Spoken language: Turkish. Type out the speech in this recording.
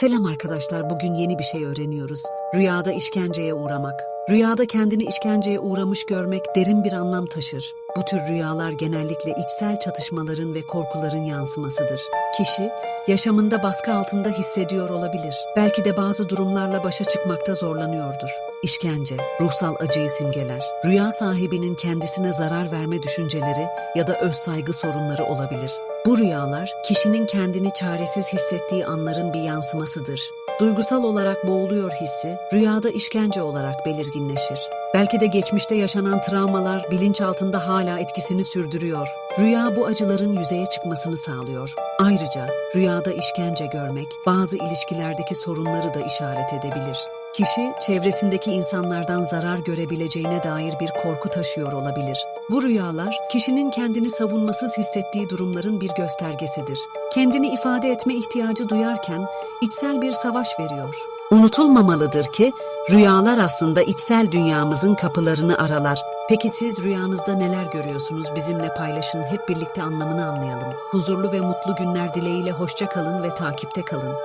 Selam arkadaşlar, bugün yeni bir şey öğreniyoruz. Rüyada işkenceye uğramak. Rüyada kendini işkenceye uğramış görmek derin bir anlam taşır. Bu tür rüyalar genellikle içsel çatışmaların ve korkuların yansımasıdır. Kişi, yaşamında baskı altında hissediyor olabilir. Belki de bazı durumlarla başa çıkmakta zorlanıyordur. İşkence, ruhsal acıyı simgeler. Rüya sahibinin kendisine zarar verme düşünceleri ya da öz saygı sorunları olabilir. Bu rüyalar kişinin kendini çaresiz hissettiği anların bir yansımasıdır. Duygusal olarak boğuluyor hissi rüyada işkence olarak belirginleşir. Belki de geçmişte yaşanan travmalar bilinçaltında hala etkisini sürdürüyor. Rüya bu acıların yüzeye çıkmasını sağlıyor. Ayrıca rüyada işkence görmek bazı ilişkilerdeki sorunları da işaret edebilir. Kişi çevresindeki insanlardan zarar görebileceğine dair bir korku taşıyor olabilir. Bu rüyalar kişinin kendini savunmasız hissettiği durumların bir göstergesidir. Kendini ifade etme ihtiyacı duyarken içsel bir savaş veriyor. Unutulmamalıdır ki rüyalar aslında içsel dünyamızın kapılarını aralar. Peki siz rüyanızda neler görüyorsunuz? Bizimle paylaşın. Hep birlikte anlamını anlayalım. Huzurlu ve mutlu günler dileğiyle hoşça kalın ve takipte kalın.